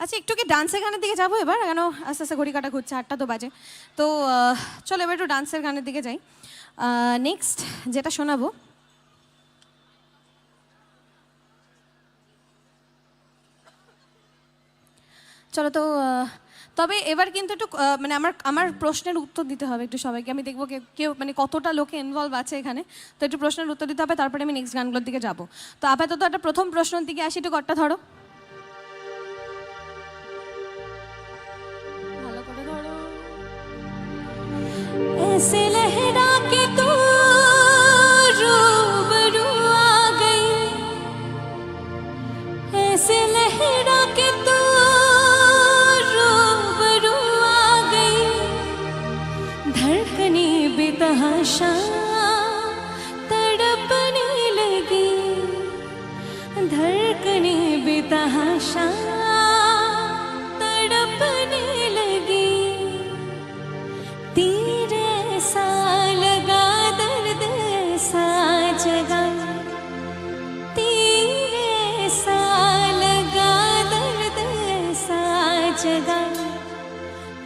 আচ্ছা একটু কি ডান্সের গানের দিকে যাব এবার? কেন আস্তে আস্তে ঘড়ি কাটা ঘুরছে, আটটা তো বাজে। তো চলো এবার একটু ডান্সের গানের দিকে যাই। নেক্সট যেটা শোনাবো, চলো তো তবে এবার কিন্তু একটু মানে আমার আমার প্রশ্নের উত্তর দিতে হবে একটু সবাইকে। আমি দেখব কেউ মানে কতটা লোকে ইনভলভ আছে এখানে। তো একটু প্রশ্নের উত্তর দিতে হবে, তারপরে আমি নেক্সট গানগুলোর দিকে যাব। তো আপাতত একটা প্রথম প্রশ্নের দিকে আসি, একটু কটটা ধরো। ऐसे लहरा आ गई। के तू आ गई। धड़कने बेतहाशा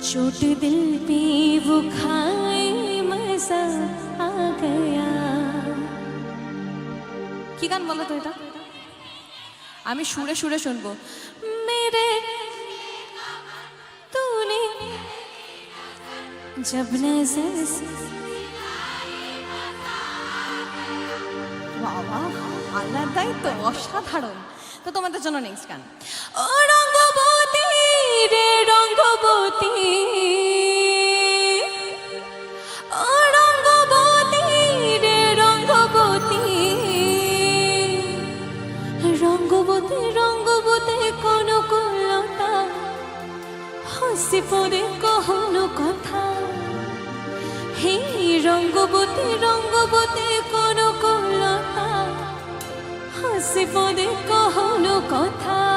चोट दिल पे वो खाए मजा आ गया কি গান বলো তো এটা আমি সুরে সুরে শুনবো मेरे तूने जब नजर से বাবা আলাদাই তো অসাধারণ তো তোমাদের জন্য নেক্সট গান হাসি পরে কহনো কথা। হে রঙ্গবতী রঙ্গবতী কোন কলতা হাসি পরে কহনো কথা।